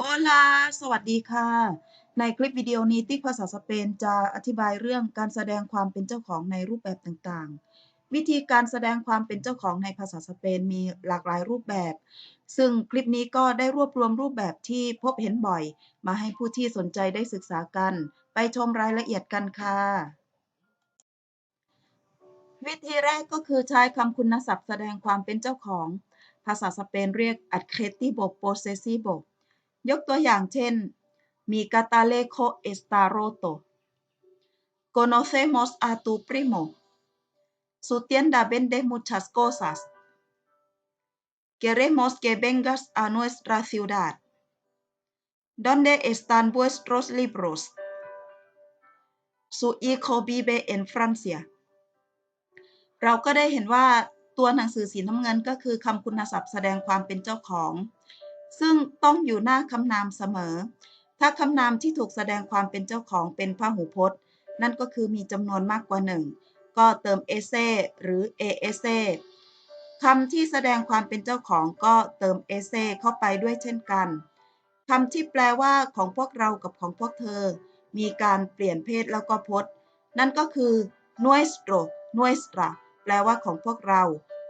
โอลา สวัสดีค่ะ ในคลิปวิดีโอนี้ติ๊กภาษาสเปนจะอธิบายเรื่องการแสดงความเป็นเจ้าของในรูปแบบต่างๆ วิธีการแสดงความเป็นเจ้าของในภาษาสเปนมีหลากหลายรูปแบบ ซึ่งคลิปนี้ก็ได้รวบรวมรูปแบบที่พบเห็นบ่อย มาให้ผู้ที่สนใจได้ศึกษากัน ไปชมรายละเอียดกันค่ะ วิธีแรกก็คือใช้คำคุณศัพท์แสดงความเป็นเจ้าของ ภาษาสเปนเรียก adjetivo possessivo ยกตัวอย่างเช่น mi catalejo está roto conocemos a tu primo su tienda vende muchas cosas queremos que vengas a nuestra ciudad ¿Dónde están vuestros libros? Su hijo vive en Francia เราก็ได้เห็นว่าตัวหนังสือสีน้ำเงินก็คือคำคุณศัพท์แสดงความเป็นเจ้าของ ซึ่งต้องอยู่หน้าคำนามเสมอ ถ้าคำนามที่ถูกแสดงความเป็นเจ้าของเป็นพหูพจน์ นั่นก็คือมีจำนวนมากกว่าหนึ่งก็เติมเอเซหรือเอเอเซคำที่แสดงความเป็นเจ้าของก็เติมเอเซเข้าไปด้วยเช่นกันคำที่แปลว่าของพวกเรากับของพวกเธอ มีการเปลี่ยนเพศแล้วก็พจน์ นั่นก็คือ nuestro nuestra แปลว่าของพวกเรา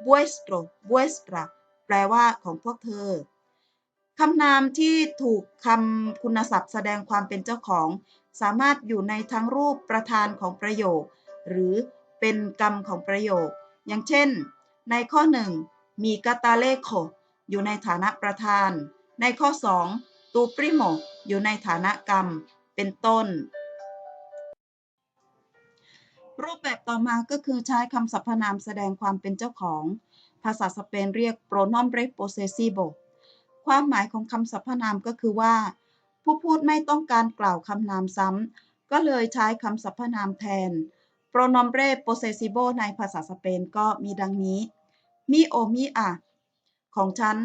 vuestro vuestra แปลว่าของพวกเธอ คำนามที่ถูกคำคุณศัพท์แสดงความเป็นเจ้าของ สามารถอยู่ในทั้งรูปประธานของประโยค หรือเป็นกรรมของประโยค อย่างเช่น ในข้อ 1 มีกาตาเลโคอยู่ในฐานะประธาน ในข้อ 2 ตูปริโมอยู่ในฐานะกรรม เป็นต้น รูปแบบต่อมาก็คือใช้คำสรรพนามแสดงความเป็นเจ้าของ ภาษาสเปนเรียก pronombre possessivo ความหมายของคำสรรพนามก็คือว่า ผู้พูดไม่ต้องการกล่าวคำนามซ้ำ ก็เลยใช้คำสรรพนามแทน pronombre possessivo ในภาษาสเปนก็มีดังนี้ mi o mi a ของฉัน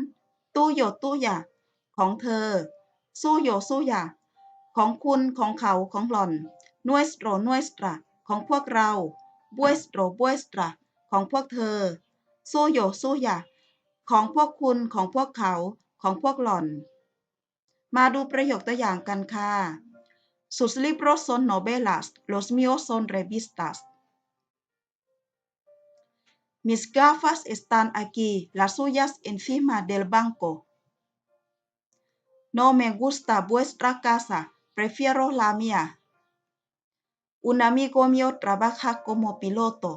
tu yo tuya ของเธอ su yo suya ของคุณ ของเขา ของหล่อน nuestro nuestra ของพวกเรา vuestro vuestra ของพวกเธอ suyo suya ของพวกคุณ ของพวกเขา ของพวกหล่อน มาดูประโยคตัวอย่างกันค่ะ sus libros son novelas los míos son revistas mis gafas están aquí las suyas encima del banco no me gusta vuestra casa prefiero la mía Un amigo mío trabaja como piloto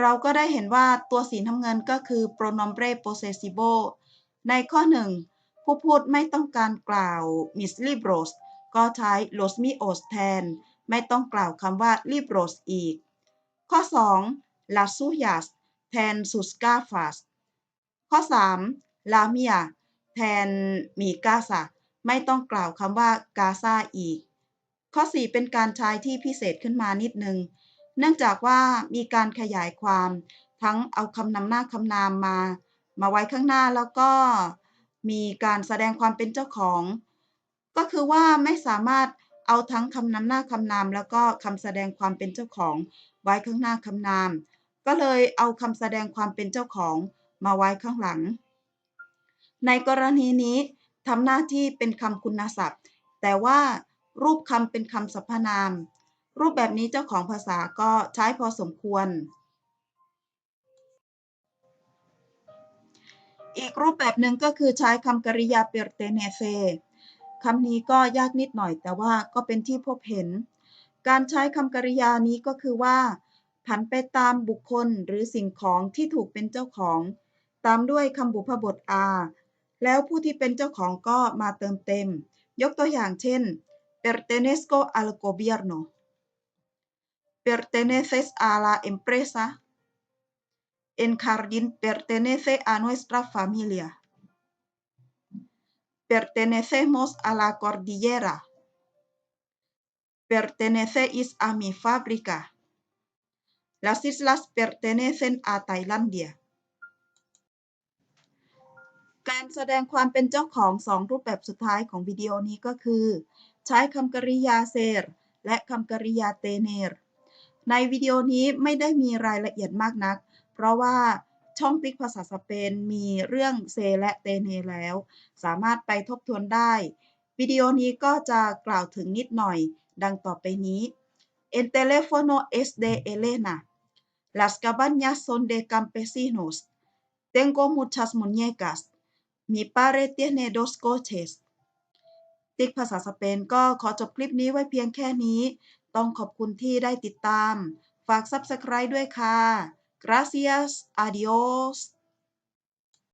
เราก็ได้เห็นว่าตัวสีน้ำเงินก็คือ pronombre possessivo ในข้อหนึ่งผู้พูดไม่ต้องการกล่าว mis libros ก็ใช้ los míos แทน ไม่ต้องกล่าวคำว่า libros อีก ข้อ2 las suyas แทน sus gafas ข้อ3 la mia แทน mi casa ไม่ต้องกล่าวคำว่า casa อีก ข้อ 4 เป็นการใช้ที่พิเศษขึ้นมานิดนึง เนื่องจากว่ามีการขยายความทั้งเอาคำนำหน้าคำนามมา มาไว้ข้างหน้าแล้วก็มีการแสดงความเป็นเจ้าของ ก็คือว่าไม่สามารถเอาทั้งคำนำหน้าคำนาม แล้วก็คำแสดงความเป็นเจ้าของไว้ข้างหน้าคำนาม ก็เลยเอาคำแสดงความเป็นเจ้าของมาไว้ข้างหลัง ในกรณีนี้ทำหน้าที่เป็นคำคุณศัพท์ แต่ว่ารูปคำเป็นคำสรรพนาม รูปแบบนี้เจ้าของภาษาก็ใช้พอสมควร อีกรูปแบบหนึ่งก็คือใช้คำกริยา pertenece คำนี้ก็ยากนิดหน่อยแต่ว่าก็เป็นที่พบเห็น การใช้คำกริยานี้ก็คือว่า ผันไปตามบุคคลหรือสิ่งของที่ถูกเป็นเจ้าของ ตามด้วยคำบุพบท are แล้วผู้ที่เป็นเจ้าของก็มาเติมเต็ม ยกตัวอย่างเช่น pertenezco al gobierno. Perteneces a la empresa. En jardín pertenece a nuestra familia. Pertenecemos a la cordillera. Pertenecéis a mi fábrica. Las islas pertenecen a Tailandia. การแสดงความเป็นเจ้าของสองรูปแบบสุดท้ายของวิดีโอนี้ก็คือ ใช้คำกริยาเซรและคำกริยาเตเนรในวิดีโอนี้ไม่ได้มีรายละเอียดมากนัก เพราะว่าช่องติ๊กภาษาสเปนมีเรื่องเซและเตเนแล้ว สามารถไปทบทวนได้ วิดีโอนี้ก็จะกล่าวถึงนิดหน่อย ดังต่อไปนี้ El teléfono es de Elena Las cabañas son de campesinos Tengo muchas muñecas Mi padre tiene dos coches ติ๊กภาษาสเปนก็ขอจบคลิปนี้ไว้เพียงแค่นี้ ต้องขอบคุณที่ได้ติดตาม ฝาก Subscribe ด้วยค่ะ Gracias a Dios